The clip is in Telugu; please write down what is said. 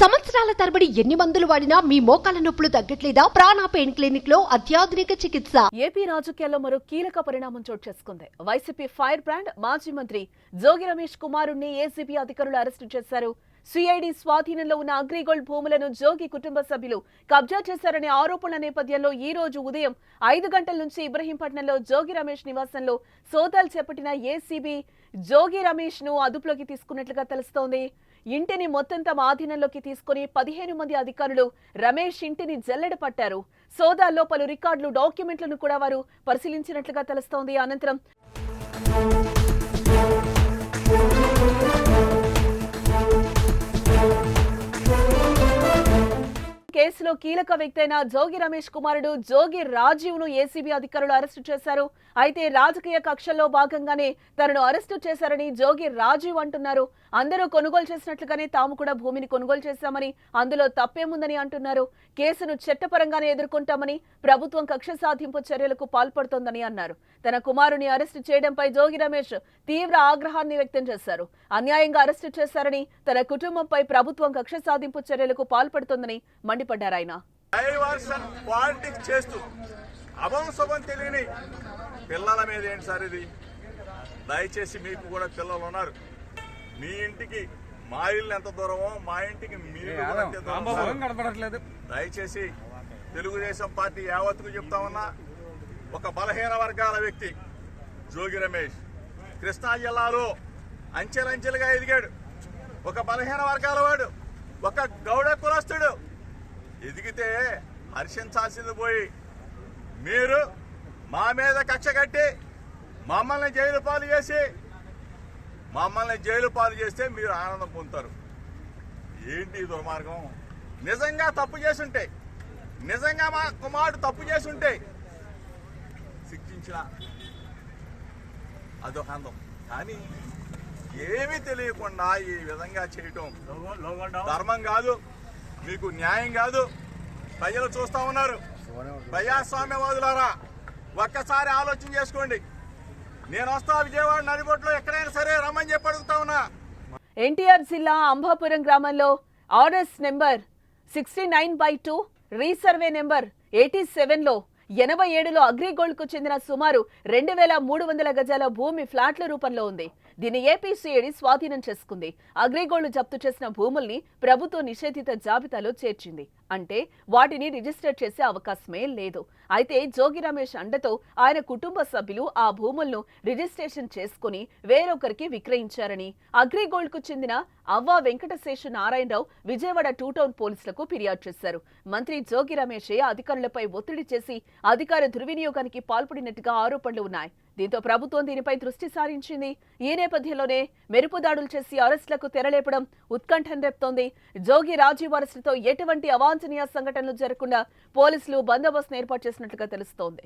సంవత్సరాల తరబడి ఎన్ని మందులు వాడినా మీ మోకాల నొప్పులు తగ్గట్లేదా? ప్రాణ పెయిన్ క్లినిక్లో అత్యాధునిక చికిత్స. ఏపీ రాజకీయాల్లో మరో కీలక పరిణామం చోటు చేసుకుంది. వైసీపీ ఫైర్ బ్రాండ్ మాజీ మంత్రి జోగి రమేష్ కుమారుణ్ణి ఏసీబీ అధికారులు అరెస్టు చేశారు. సిఐడి స్వాధీనంలో ఉన్న అగ్రిగోల్డ్ భూములను జోగి కుటుంబ సభ్యులు కబ్జా చేశారనే ఆరోపణల నేపథ్యంలో ఈ రోజు ఉదయం ఐదు గంటల నుంచి ఇబ్రహీంపట్నంలో జోగి రమేష్ నివాసంలో సోదాలు చేపట్టిన ఏసీబీ జోగి రమేష్ను అదుపులోకి తీసుకున్నట్లుగా తెలుస్తోంది. ఇంటిని మొత్తం తమ ఆధీనంలోకి తీసుకుని పదిహేను మంది అధికారులు రమేష్ ఇంటిని జల్లెడ పట్టారు. సోదాల్లో పలు రికార్డులు డాక్యుమెంట్లను కూడా వారు పరిశీలించినట్లుగా తెలుస్తోంది. అనంతరం కేసులో కీలక వ్యక్తి అయిన జోగి రమేష్ కుమారుడు జోగి రాజీవ్ను ఏసీబీ అధికారులు అరెస్టు చేశారు. అయితే రాజకీయ కక్షల్లో భాగంగానే తనను అరెస్టు చేశారని జోగి రాజీవ్ అంటున్నారు. అందరూ కొనుగోలు చేసినట్లుగానే తాము కూడా భూమిని కొనుగోలు చేశామని అందులో తప్పేముందని అంటున్నారు. కేసును చట్టపరంగానే ఎదుర్కొంటామని ప్రభుత్వం కక్ష సాధింపు చర్యలకు పాల్పడుతోందని అన్నారు. తన కుమారుని అరెస్టు చేయడంపై జోగి రమేష్ తీవ్ర ఆగ్రహాన్ని వ్యక్తం చేశారు. అన్యాయంగా అరెస్టు చేశారని తన కుటుంబంపై ప్రభుత్వం కక్ష సాధింపు చర్యలకు పాల్పడుతోందని మండిపడ్డారు. ఆయన పాలిటిక్స్ చేస్తూ అభం శుభం తెలియని పిల్లల మీద ఏంటి సార్ ఇది? దయచేసి మీకు కూడా పిల్లలు ఉన్నారు. మీ ఇంటికి మా ఇల్లు ఎంత దూరమో మా ఇంటికి కనపడట్లేదు. దయచేసి తెలుగుదేశం పార్టీ యావత్తుకు చెప్తా ఉన్నా ఒక బలహీన వర్గాల వ్యక్తి జోగి రమేష్ కృష్ణా జిల్లాలో అంచెలంచెలుగా ఎదిగాడు. ఒక బలహీన వర్గాల వాడు ఒక గౌడ ఎదిగితే హర్షించాల్సింది పోయి మీరు మా మీద కక్ష కట్టి మమ్మల్ని జైలు పాలు చేసి మమ్మల్ని జైలు పాలు చేస్తే మీరు ఆనందం పొందుతారు. ఏంటి దుర్మార్గం? నిజంగా తప్పు చేసుంటే నిజంగా మా కుమారుడు తప్పు చేసుంటే శిక్షించిన అదొక అందం కానీ ఏమీ తెలియకుండా ఈ విధంగా చేయటం ధర్మం కాదు. మీకు న్యాయం కాదు. ప్రజలు చూస్తా ఉన్నారు. ప్రజాస్వామ్యవాదులారా ఒక్కసారి ఆలోచన చేసుకోండి. నేను వస్తా విజయవాడ నడిబొట్లో ఎక్కడైనా సరే రమ్మని చెప్పి అడుగుతా ఉన్నా. ఎన్టీఆర్ జిల్లా అంబాపురం గ్రామంలో RS number sixty nine by two resurvey number eighty సెవెన్లో ఎనభై ఏడులో అగ్రిగోల్డ్కు చెందిన సుమారు రెండు వేల మూడు వందల గజాల భూమి ఫ్లాట్ల రూపంలో ఉంది. దీన్ని ఏపీసీఐడి స్వాధీనం చేసుకుంది. అగ్రిగోల్డ్ జప్తు చేసిన భూముల్ని ప్రభుత్వం నిషేధిత జాబితాలో చేర్చింది. అంటే వాటిని రిజిస్టర్ చేసే అవకాశమే లేదు. అయితే జోగి రమేష్ అండతో ఆయన కుటుంబ సభ్యులు ఆ భూములను రిజిస్ట్రేషన్ చేసుకుని వేరొకరికి విక్రయించారని అగ్రిగోల్డ్కు చెందిన అవ్వ వెంకటశేష నారాయణరావు విజయవాడ టూ టౌన్ పోలీసులకు ఫిర్యాదు చేశారు. మంత్రి జోగి రమేషే అధికారులపై ఒత్తిడి చేసి అధికార దుర్వినియోగానికి పాల్పడినట్టుగా ఆరోపణలు ఉన్నాయి. దీంతో ప్రభుత్వం దీనిపై దృష్టి సారించింది. ఈ నేపథ్యంలోనే మెరుపు దాడులు చేసి అరెస్టులకు తెరలేపడం ఉత్కంఠం రేపుతోంది. జోగి రాజీవ్ అరెస్టుతో ఎటువంటి అవాంఛనీయ సంఘటనలు జరగకుండా పోలీసులు బందోబస్తును ఏర్పాటు చేసినట్లుగా తెలుస్తోంది.